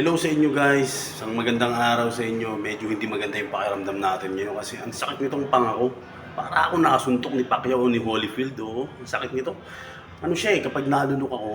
Hello sa inyo guys, isang magandang araw sa inyo. Medyo hindi maganda yung pakiramdam natin ngayon kasi ang sakit nitong pangako. Para ako nakasuntok ni Pacquiao o ni Holyfield, oh. Ang sakit nito. Ano siya eh, kapag nalunok ako,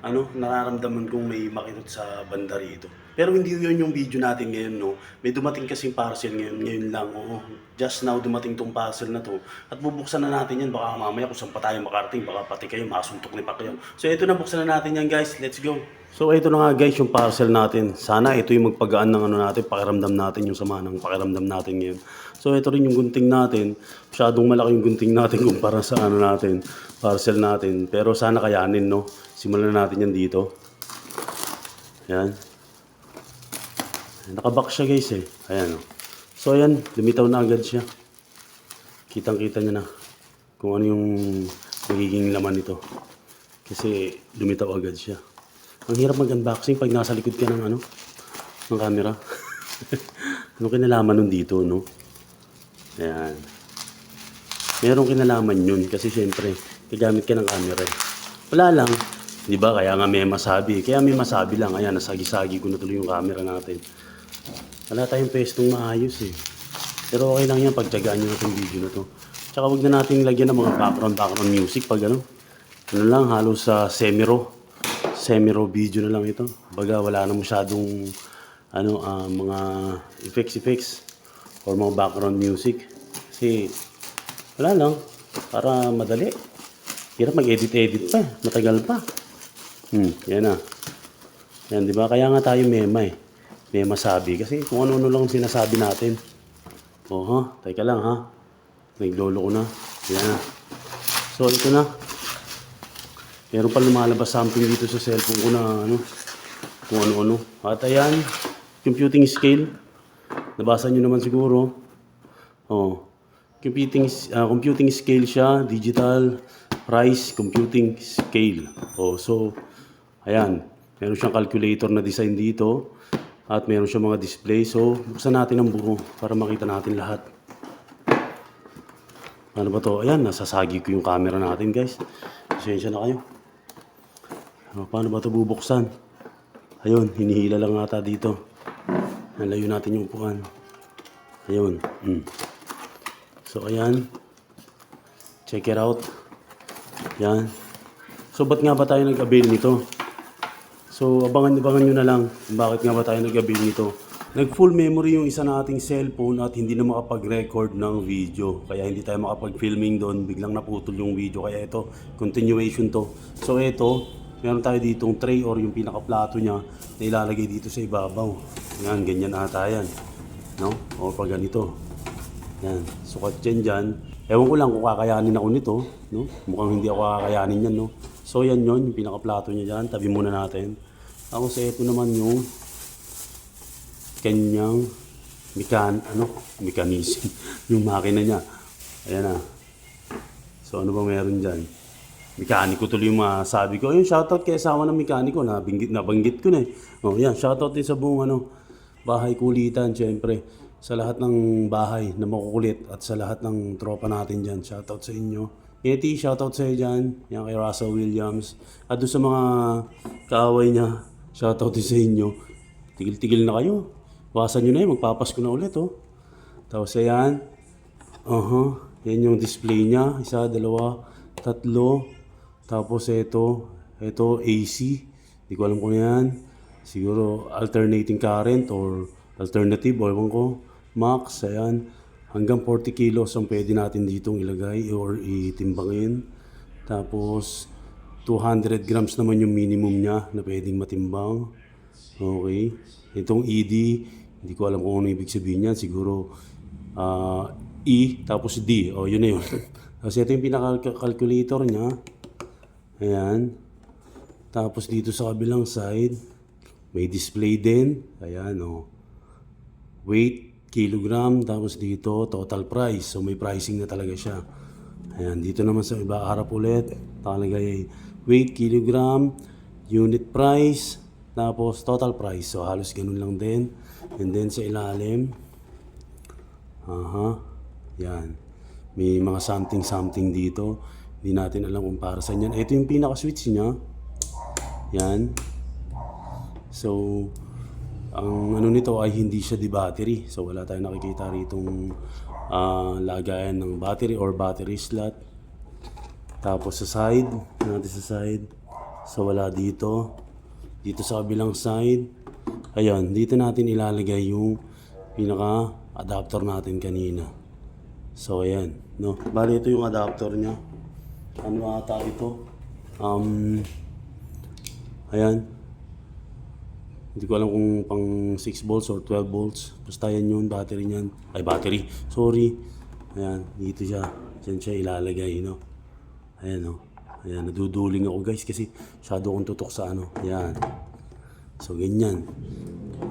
ano, nararamdaman kong may makitot sa banda rito. Pero hindi yun yung video natin ngayon, no. May dumating kasing parcel ngayon, ngayon lang, oo. Just now dumating tong parcel na to. At bubuksan na natin yan, baka mamaya kung saan pa tayo makarating, baka pati kayo masuntok ni Pacquiao. So ito na, buksan na natin yan guys, let's go. So ito na nga guys yung parcel natin. Sana ito yung magpagaan ng ano natin, pakiramdam natin yung sama ng pakiramdam natin ngayon. So ito rin yung gunting natin. Masyadong malaki yung gunting natin kumpara sa ano natin, parcel natin. Pero sana kayanin no. Simulan na natin yan dito. Yan. Nakabox siya guys eh. Ayan oh. So ayan, lumitaw na agad siya. Kitang-kita niya na kung ano yung magiging laman nito. Kasi lumitaw agad siya. Ang hirap mag-unboxing pag nasa likod ka ng ano, ng camera. ano kinalaman nun dito, no? Ayan. Merong kinalaman yun kasi syempre, gagamit ka ng camera. eh. Wala lang. Di ba? Kaya nga may masabi. Kaya may masabi lang. Ayan, nasagi-sagi ko na tuloy yung camera natin. Wala tayong pwestong maayos eh. Pero okay lang yan pagtyagaan nyo itong video na to. Tsaka wag na natin lagyan ng mga background-background music pag ano. Ano lang, halos sa semi-raw semi-raw video na lang ito. Baga wala na masyadong ano ah, mga effects effects or mga background music. Kasi wala lang para madali. Hirap mag-edit-edit pa, matagal pa. Hmm, yan na. Yan, di ba? Kaya nga tayo mema eh. Mema sabi. Kasi kung ano-ano lang sinasabi natin. Oh, ha? Teka lang, ha? Naglolo ko na. Yan na. So, ito na. Meron pa lumalabas something dito sa cellphone ko na ano, kung ano-ano. At ayan, computing scale. Nabasa nyo naman siguro. Oh, computing, ah, computing scale siya, digital price computing scale. Oh, so, ayan, meron siyang calculator na design dito. At meron siyang mga display. So, buksan natin ang buo para makita natin lahat. Ano ba to? Ayan, nasasagi ko yung camera natin guys. Pasensya na kayo. O, paano ba ito bubuksan? Ayun, hinihila lang ata dito. Nalayo natin yung upuan. Ayun. Mm. So, ayan. Check it out. Yan. So, ba't nga ba tayo nag-avail nito? So, abangan-abangan nyo na lang bakit nga ba tayo nag-avail nito. Nag-full memory yung isa nating cellphone at hindi na makapag-record ng video. Kaya hindi tayo makapag-filming doon. Biglang naputol yung video. Kaya ito, continuation to. So, ito, meron tayo ditong tray or yung pinaka-plato niya na ilalagay dito sa ibabaw. Yan, ganyan ata yan. No? O pag ganito. Yan, sukat dyan dyan. Ewan ko lang kung kakayanin ako nito. No? Mukhang hindi ako kakayanin yan. No? So yan yon yung pinaka-plato niya dyan. Tabi muna natin. Tapos ito naman yung kanyang mekan ano mechanism yung makina niya ayan na so ano ba meron diyan mekaniko tuloy yung masabi ko ayun shoutout kay asawa ng mekaniko na binggit na banggit ko na eh oh yan shoutout din sa buong ano bahay kulitan syempre sa lahat ng bahay na makukulit at sa lahat ng tropa natin diyan shoutout sa inyo Eti, shoutout sa iyo dyan. Yan kay Russell Williams. At doon sa mga kaaway niya, shoutout din sa inyo. Tigil-tigil na kayo. Bawasan nyo na yun, magpapasko na ulit, oh. Tapos ayan. Aha. Yan yung display niya. Isa, dalawa, tatlo. Tapos ito, ito AC. Hindi ko alam kung yan. Siguro alternating current or alternative, o ewan ko. Max, ayan. Hanggang 40 kilos ang pwede natin ditong ilagay or itimbangin. Tapos 200 grams naman yung minimum niya na pwedeng matimbang. Okay. Itong ED, hindi ko alam kung ano ibig sabihin yan. Siguro ah, E tapos D. O, yun na yun. Kasi ito yung pinaka-calculator niya. Ayan. Tapos dito sa kabilang side, may display din. Ayan, o. Weight, kilogram. Tapos dito, total price. So, may pricing na talaga siya. Ayan, dito naman sa iba, harap ulit. Nakalagay weight, kilogram, unit price, tapos total price. So, halos ganun lang din. And then sa ilalim, aha, yan. May mga something-something dito. Hindi natin alam kung para saan yan. Ito yung pinaka-switch niya. Yan. So, ang ano nito ay hindi siya di battery. So wala tayong nakikita ritong ah, lagayan ng battery or battery slot. Tapos sa side, natin sa side. So wala dito. Dito sa kabilang side. Ayun, dito natin ilalagay yung pinaka adapter natin kanina. So ayan, no. Bali ito yung adapter niya. Ano ata ito? Um Ayan. Hindi ko alam kung pang 6 volts or 12 volts. Basta yan yun, battery niyan. Ay, battery. Sorry. Ayan, dito siya. Diyan siya ilalagay, no? Ayan, no? Ayan, naduduling ako guys kasi shadow kong tutok sa ano. Ayan. So, ganyan.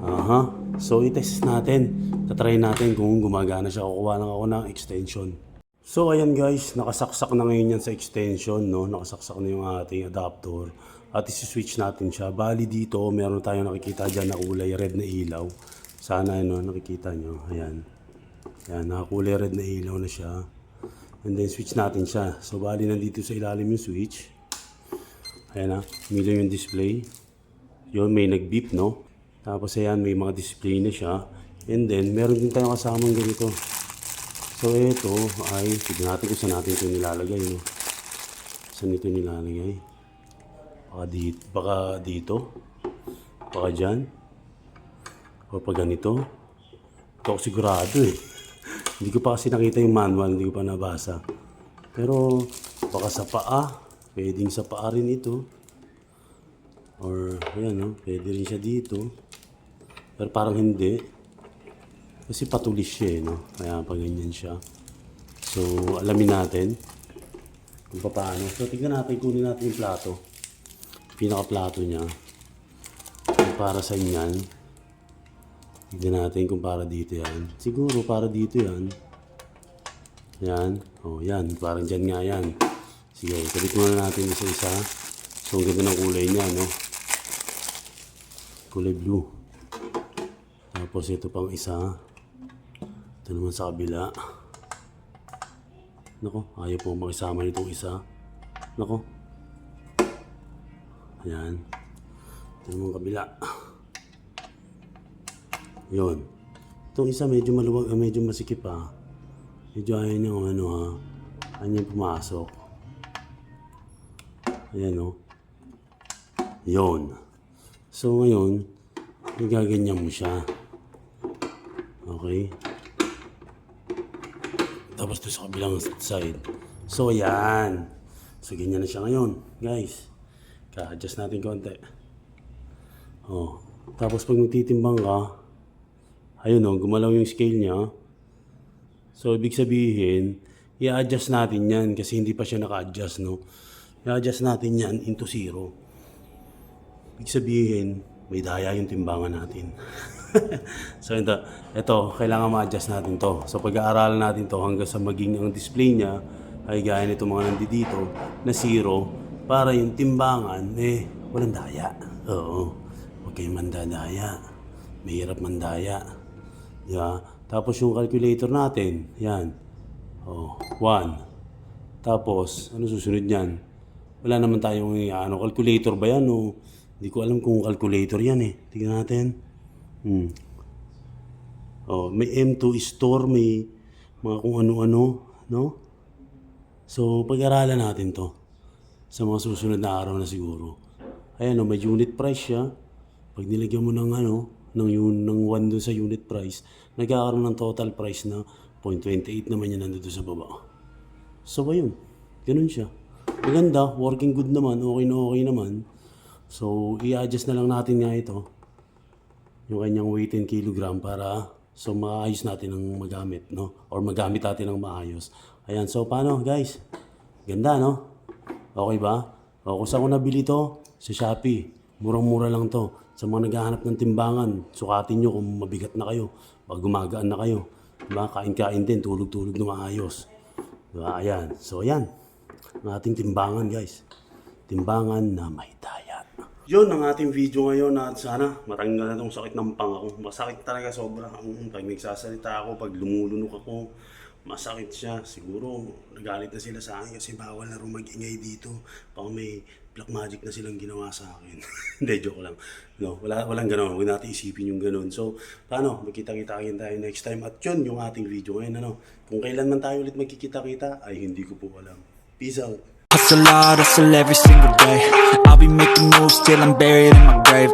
Aha. So, i-test natin. Tatry natin kung gumagana siya. Kukuha lang ako ng extension. So, ayan guys. Nakasaksak na ngayon yan sa extension, no? Nakasaksak na yung ating adapter. At isi-switch natin siya. Bali dito, meron tayong nakikita dyan na kulay red na ilaw. Sana, ano, nakikita nyo. Ayan. Ayan, nakakulay red na ilaw na siya. And then, switch natin siya. So, bali nandito sa ilalim yung switch. Ayan na, umilaw yung display. Yun, may nag-beep, no? Tapos ayan, may mga display na siya. And then, meron din tayong kasamang ganito. So, ito ay, tignan natin kung saan natin ito nilalagay, no? Saan ito nilalagay? Baka dito, baka dito? Baka dyan? O pag ganito? Ito ako sigurado eh. hindi ko pa kasi nakita yung manual, hindi ko pa nabasa. Pero, baka sa paa. Pwedeng sa paa rin ito. Or, ayan no, pwede rin siya dito. Pero parang hindi. Kasi patulis siya eh, no? Kaya pa ganyan siya. So, alamin natin kung paano. So, tignan natin, kunin natin yung plato. Pinaka-plato niya. Kung para sa yan. Tignan natin kung para dito yan. Siguro para dito yan. Yan. Oh, yan. Parang dyan nga yan. Sige, kabit muna natin isa-isa. So, ang ganda ng kulay niya, no? Kulay blue. Tapos ito pang isa. Ito naman sa kabila. Nako, ayaw po makisama nitong isa. Nako. Ayan. Ito naman kabila. Yun. Itong isa medyo maluwag, ah, medyo masikip pa. Medyo ayaw niya kung ano ha. Ayaw niya pumasok. Ayan o. Yun. So ngayon, igaganyan mo siya. Okay. Tapos to sa kabilang side. So ayan. So ganyan na siya ngayon, guys. Ka-adjust natin konti. Oh. Tapos pag magtitimbang ka, ayun oh, gumalaw yung scale niya. So ibig sabihin, i-adjust natin yan kasi hindi pa siya naka-adjust, no? I-adjust natin yan into zero. Ibig sabihin, may daya yung timbangan natin. so ito, ito, kailangan ma-adjust natin to. So pag-aaralan natin to hanggang sa maging ang display niya ay gaya nito mga nandito na zero para yung timbangan eh walang daya. Oo. Huwag kayong mandadaya. Mahirap mandaya. Ba? Tapos yung calculator natin, yan. Oh, one. Tapos, ano susunod niyan? Wala naman tayong ano, calculator ba yan o hindi ko alam kung calculator yan eh. Tingnan natin. Hmm. Oh, may M2 store, may mga kung ano-ano, no? So, pag-aralan natin to sa mga susunod na araw na siguro. Ayan, oh, may unit price siya. Pag nilagyan mo ng ano, ng yun ng 1 doon sa unit price, nagkakaroon ng total price na 0.28 naman yan nandito sa baba. So, ayun. Ganun siya. Maganda, working good naman, okay na okay naman. So, i-adjust na lang natin nga ito. Yung kanyang weight in kilogram para so maayos natin ang magamit, no? Or magamit natin ng maayos. Ayan, so paano guys? Ganda, no? Okay ba? O kung saan ko nabili to? Sa Shopee. Murang-mura lang to. Sa mga naghahanap ng timbangan, sukatin nyo kung mabigat na kayo. Pag gumagaan na kayo. Diba? Kain-kain din, tulog-tulog na maayos. Diba? Ayan. So, ayan. Ang ating timbangan, guys. Timbangan na may daya. Yun ang ating video ngayon at sana matanggal na itong sakit ng pang ako. Masakit talaga sobra. Pag nagsasalita ako, pag lumulunok ako, masakit siya. Siguro, nagalit na sila sa akin kasi bawal na rin mag-ingay dito. Baka may black magic na silang ginawa sa akin. Hindi, joke lang. No, wala, walang ganon. Huwag natin isipin yung ganon. So, paano? Magkita-kita tayo next time. At yun, yung ating video ngayon. Ano? Kung kailan man tayo ulit magkikita-kita, ay hindi ko po alam. Peace out. Hustle hard, hustle every single day. I'll be making moves till I'm buried in my grave.